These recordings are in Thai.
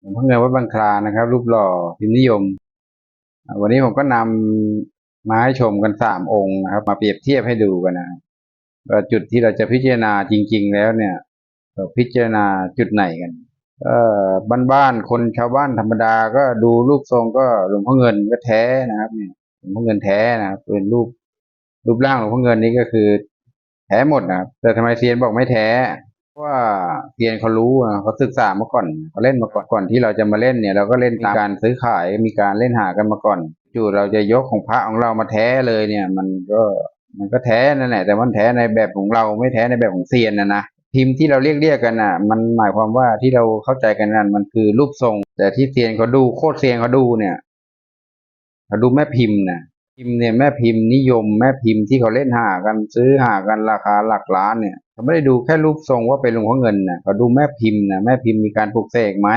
หลวงพ่อเงินวัดบางคลานะครับ รูปหล่อพิมพ์นิยม วันนี้ผมก็นำมาให้ชมกันสามองค์นะครับ มาเปรียบเทียบให้ดูกันนะจุดที่เราจะพิจารณาจริง ๆ แล้วเนี่ยเราพิจารณาจุดไหนกันเออบ้านๆคนชาวบ้านธรรมดาก็ดูรูปทรงก็หลวงพ่อเงินก็แท้นะครับเนี่ยหลวงพ่อเงินแท้นะครับเป็นรูปรูปร่างหลวงพ่อเงินนี่ก็คือ แท้หมดนะครับแต่ทำไมเซียนบอกไม่แท้ ว่าเซียนเขารู้นะเขาศึกษามาก่อนเขาเล่นมาก่อนก่อนที่เราจะมาเล่นเนี่ย เราก็เล่นตามการซื้อขายมีการเล่นหากันมาก่อนจู่เราจะยกของพระของเรามาแท้เลยเนี่ย มันก็มันก็แท้นั่นแหละแต่มันแท้ในแบบของเราไม่แท้ในแบบของเซียนนะนะพิมพ์ที่เราเรียกเรียกกันอะ มันหมายความว่าที่เราเข้าใจกันนั่นมันคือรูปทรง แต่ที่เซียนเขาดูโคตรเซียนเขาดูเนี่ยเขาดูแม่พิมพ์นะพิมพ์เนี่ยแม่พิมพ์นิยม แม่พิมพ์ที่เขาเล่นหากันซื้อหากันราคาหลักล้านเนี่ย เขาไม่ได้ดูแค่รูปทรงว่าเป็นหลวงพ่อเงินนะเขาดูแม่พิมพ์นะแม่พิมพ์มีการปลูกเสกไหม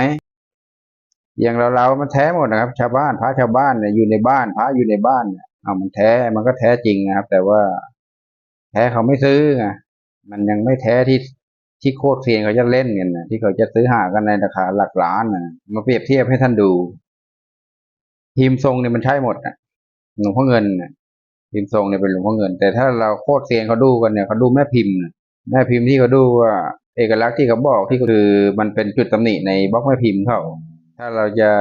อย่างเราเรามันแท้หมดนะครับ ชาวบ้านพระชาวบ้านเนี่ยอยู่ในบ้านพระอยู่ในบ้านเนี่ยเอามันแท้มันก็แท้จริงนะครับ แต่ว่าแท้เขาไม่ซื้อไงมันยังไม่แท้ที่ที่โคตรเซียนเขาจะเล่นกันนะที่เขาจะซื้อหากันในราคาหลักล้านนะมาเปรียบเทียบให้ท่านดูพิมพ์ทรงเนี่ยมันใช่หมดนะหลวงพ่อเงินนะพิมพ์ทรงเนี่ยเป็นหลวงพ่อเงิน แต่ถ้าเราโคตรเซียนเขาดูกันเนี่ยเขาดูแม่พิมพ์นะ แม่พิมพ์ที่เขาดูว่า เอกลักษณ์ที่เขาบอกที่คือมันเป็นจุดตำหนิในบล็อกแม่พิมพ์เขาถ้าเราจะ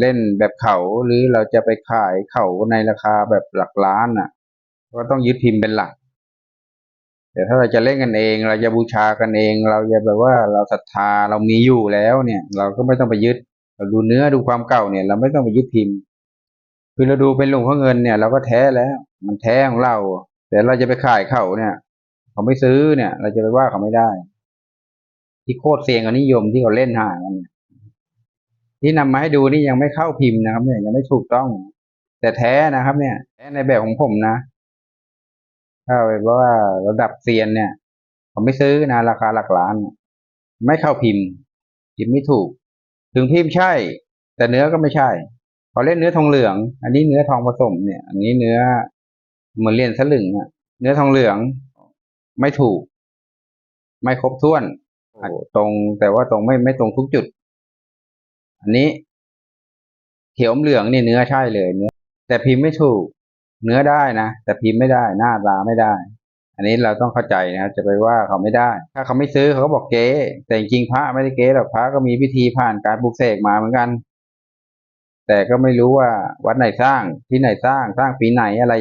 เล่นแบบเขาหรือเราจะไปขายเขาในราคาแบบหลักล้านน่ะ ก็ต้องยึดพิมพ์เป็นหลักแต่ถ้าเราจะเล่นกันเอง เราจะบูชากันเอง เราจะแบบว่าเราศรัทธาเรามีอยู่แล้วเนี่ย เราก็ไม่ต้องไปยึดเราดูเนื้อดูความเก่าเนี่ย เราไม่ต้องไปยึดพิมพ์ คือเราดูเป็นหลวงพ่อเงินเนี่ย เราก็แท้แล้ว มันแท้ของเรา แต่เราจะไปขายเขาเนี่ย เขาไม่ซื้อเนี่ย เราจะไปว่าเขาไม่ได้ ที่โคตรเซียงกับนิยมที่เขาเล่นหากันเนี่ยที่นำมาให้ดูนี่ยังไม่เข้าพิมพ์นะครับ เนี่ยยังไม่ถูกต้อง แต่แท้นะครับ เนี่ยแท้ในแบบของผมนะถ้าแบบว่าระดับเซียนเนี่ยเขาไม่ซื้อนะราคาหลักล้าน ไม่เข้าพิมพ์ พิมพ์ไม่ถูก ถึงพิมพ์ใช่ แต่เนื้อก็ไม่ใช่เขาเล่นเนื้อทองเหลือง อันนี้เนื้อทองผสมเนี่ย อันนี้เนื้อเหมือนเรียนสลึงอะเนื้อทองเหลือง ไม่ถูก ไม่ครบถ้วนอะตรงแต่ว่าตรงไม่ไม่ตรงทุกจุด อันนี้ เขียวอมเหลืองนี่เนื้อใช่เลยเนื้อ แต่พิมพ์ไม่ถูก เนื้อได้นะแต่พิมพ์ไม่ได้หน้าตาไม่ได้ อันนี้เราต้องเข้าใจนะครับจะไปว่าเขาไม่ได้ ถ้าเขาไม่ซื้อเขาก็บอกเก๊แต่จริงๆพระไม่ได้เก๊หรอกพระก็มีพิธีผ่านการปลุกเสกมาเหมือนกัน แต่ก็ไม่รู้ว่าวัดไหนสร้างที่ไหนสร้างสร้างปีไหนอะไร